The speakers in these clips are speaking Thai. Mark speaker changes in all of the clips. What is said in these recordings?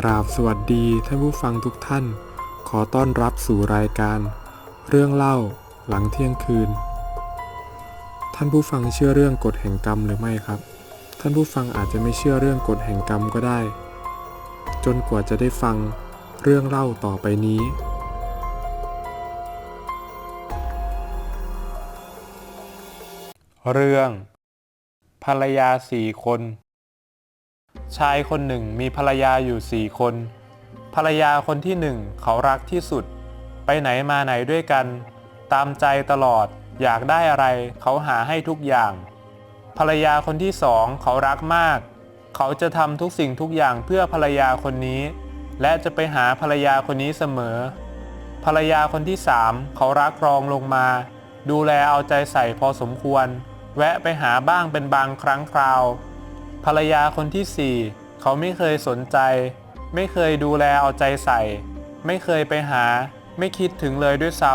Speaker 1: กราบสวัสดีท่านผู้ฟังทุกท่าน ขอต้อนรับสู่รายการ เรื่องเล่าหลังเที่ยงคืน ท่านผู้ฟังเชื่อเรื่องกฎแห่งกรรมหรือไม่ครับ ท่านผู้ฟังอาจจะไม่เชื่อเรื่องกฎแห่งกรรมก็ได้ จนกว่าจะได้ฟังเรื่องเล่าต่อไปนี้
Speaker 2: เรื่อง ภรรยาสี่คน ชายคนหนึ่งมีภรรยาอยู่สี่คน ภรรยาคนที่หนึ่งเขารักที่สุด ไปไหนมาไหนด้วยกัน ตามใจตลอด อยากได้อะไรเขาหาให้ทุกอย่าง ภรรยาคนที่สองเขารักมาก เขาจะทำทุกสิ่งทุกอย่างเพื่อภรรยาคนนี้ และจะไปหาภรรยาคนนี้เสมอ ภรรยาคนที่สามเขารักรองลงมา ดูแลเอาใจใส่พอสมควร แวะไปหาบ้างเป็นบางครั้งคราว ภรรยาคนที่สี่เขาไม่เคยสนใจ ไม่เคยดูแลเอาใจใส่ ไม่เคยไปหา ไม่คิดถึงเลยด้วยซ้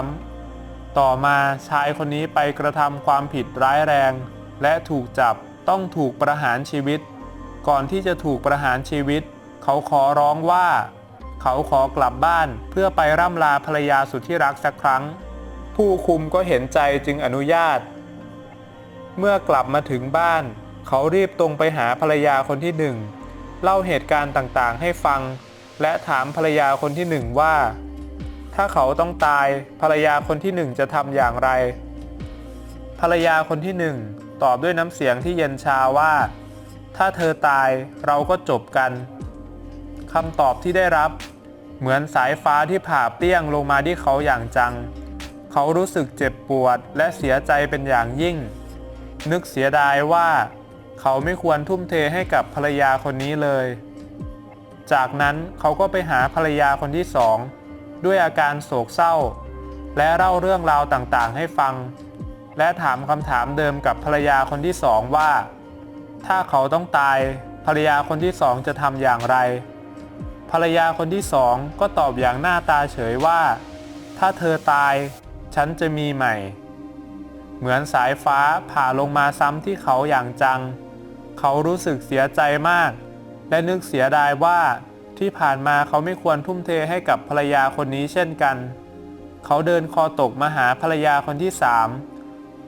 Speaker 2: ำต่อมาชายคนนี้ไปกระทำความผิดร้ายแรง และถูกจับต้องถูกประหารชีวิต ก่อนที่จะถูกประหารชีวิต เขาขอร้องว่า เขาขอกลับบ้านเพื่อไปร่ำลาภรรยาสุดที่รักสักครั้ง ผู้คุมก็เห็นใจจึงอนุญาต เมื่อกลับมาถึงบ้าน เขารีบตรงไปหาภรรยาคนที่หนึ่งเล่าเหตุการณ์ต่างๆ ให้ฟัง และถามภรรยาคนที่หนึ่งว่า ถ้าเขาต้องตายภรรยาคนที่หนึ่งจะทำอย่างไร ภรรยาคนที่หนึ่งตอบด้วยน้ำเสียงที่เย็นชาว่า ถ้าเธอตายเราก็จบกันคำตอบที่ได้รับเหมือนสายฟ้าที่ผ่าเปรี้ยงลงมาที่เขาอย่างจัง เขารู้สึกเจ็บปวดและเสียใจเป็นอย่างยิ่ง นึกเสียดายว่า เขาไม่ควรทุ่มเทให้กับภรรยาคนนี้เลย จากนั้นเขาก็ไปหาภรรยาคนที่สองด้วยอาการโศกเศร้า และเล่าเรื่องราวต่างๆ ให้ฟัง และถามคำถามเดิมกับภรรยาคนที่สองว่า ถ้าเขาต้องตายภรรยาคนที่สองจะทำอย่างไร ภรรยาคนที่สองก็ตอบอย่างหน้าตาเฉยว่า ถ้าเธอตายฉันจะมีใหม่ เหมือนสายฟ้าผ่าลงมาซ้ำที่เขาอย่างจัง เขารู้สึกเสียใจมาก และนึกเสียดายว่าที่ผ่านมาเขาไม่ควรทุ่มเทให้กับภรรยาคนนี้เช่นกัน เขาเดินคอตกมาหาภรรยาคนที่สาม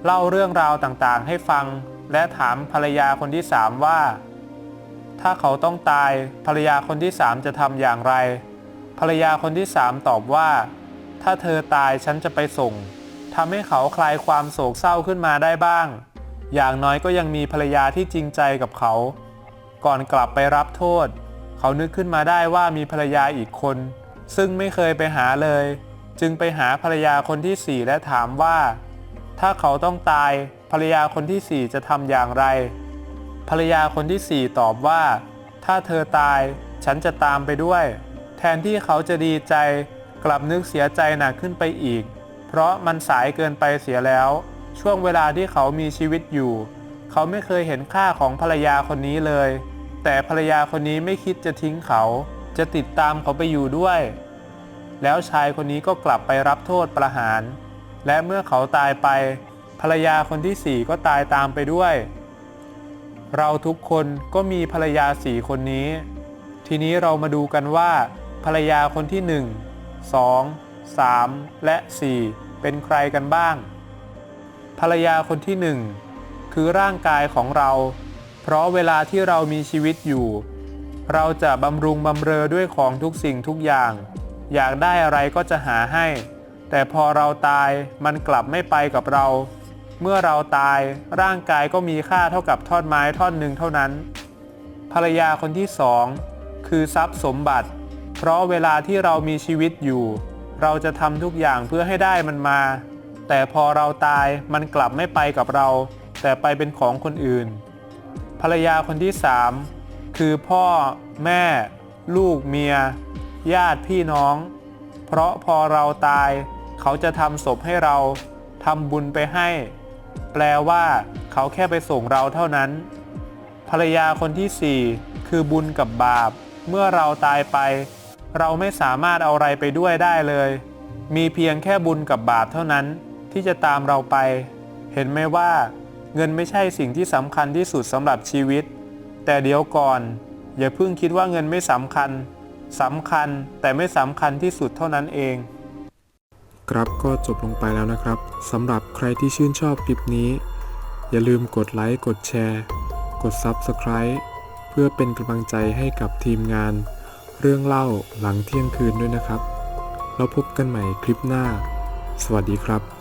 Speaker 2: เล่าเรื่องราวต่างๆ ให้ฟัง และถามภรรยาคนที่สามว่า ถ้าเขาต้องตายภรรยาคนที่สามจะทำอย่างไร ภรรยาคนที่สามตอบว่า ถ้าเธอตายฉันจะไปส่งทำให้เขาคลายความโศกเศร้าขึ้นมาได้บ้าง อย่างน้อยก็ยังมีภรรยาที่จริงใจกับเขา ก่อนกลับไปรับโทษ เขานึกขึ้นมาได้ว่ามีภรรยาอีกคน ซึ่งไม่เคยไปหาเลย จึงไปหาภรรยาคนที่สี่และถามว่า ถ้าเขาต้องตายภรรยาคนที่สี่จะทำอย่างไร ภรรยาคนที่สี่ตอบว่า ถ้าเธอตาย ฉันจะตามไปด้วย แทนที่เขาจะดีใจ กลับนึกเสียใจหนักขึ้นไปอีก เพราะมันสายเกินไปเสียแล้ว ช่วงเวลาที่เขามีชีวิตอยู่ เขาไม่เคยเห็นค่าของภรรยาคนนี้เลย แต่ภรรยาคนนี้ไม่คิดจะทิ้งเขา จะติดตามเขาไปอยู่ด้วย แล้วชายคนนี้ก็กลับไปรับโทษประหาร และเมื่อเขาตายไป ภรรยาคนที่สี่ก็ตายตามไปด้วย เราทุกคนก็มีภรรยาสี่คนนี้ ทีนี้เรามาดูกันว่า ภรรยาคนที่หนึ่งสองสามและสี่เป็นใครกันบ้าง ภรรยาคนที่หนึ่งคือร่างกายของเรา เพราะเวลาที่เรามีชีวิตอยู่ เราจะบำรุงบำเรอด้วยของทุกสิ่งทุกอย่าง อยากได้อะไรก็จะหาให้ แต่พอเราตายมันกลับไม่ไปกับเรา เมื่อเราตายร่างกายก็มีค่าเท่ากับท่อนไม้ท่อนหนึ่งเท่านั้น ภรรยาคนที่สองคือทรัพย์สมบัติ เพราะเวลาที่เรามีชีวิตอยู่ เราจะทำทุกอย่างเพื่อให้ได้มันมา แต่พอเราตายมันกลับไม่ไปกับเรา แต่ไปเป็นของคนอื่น ภรรยาคนที่สามคือพ่อแม่ ลูกเมีย ญาติพี่น้อง เพราะพอเราตาย เขาจะทำศพให้เราทำบุญไปให้ แปลว่าเขาแค่ไปส่งเราเท่านั้น ภรรยาคนที่สี่คือบุญกับบาป เมื่อเราตายไป เราไม่สามารถเอาอะไรไปด้วยได้เลยมีเพียงแค่บุญกับบาปเท่านั้น ที่จะตามเราไป เห็นไหมว่าเงินไม่ใช่สิ่งที่สำคัญที่สุดสำหรับชีวิต แต่เดี๋ยวก่อน อย่าเพิ่งคิดว่าเงินไม่สำคัญสำคัญแต่ไม่สำคัญที่สุดเท่านั้นเอง
Speaker 1: ครับก็จบลงไปแล้วนะครับสำหรับใครที่ชื่นชอบคลิปนี้ อย่าลืมกดไลค์กดแชร์ กด Subscribe เพื่อเป็นกำลังใจให้กับทีมงาน เรื่องเล่าหลังเที่ยงคืนด้วยนะครับ แล้วพบกันใหม่คลิปหน้า สวัสดีครับ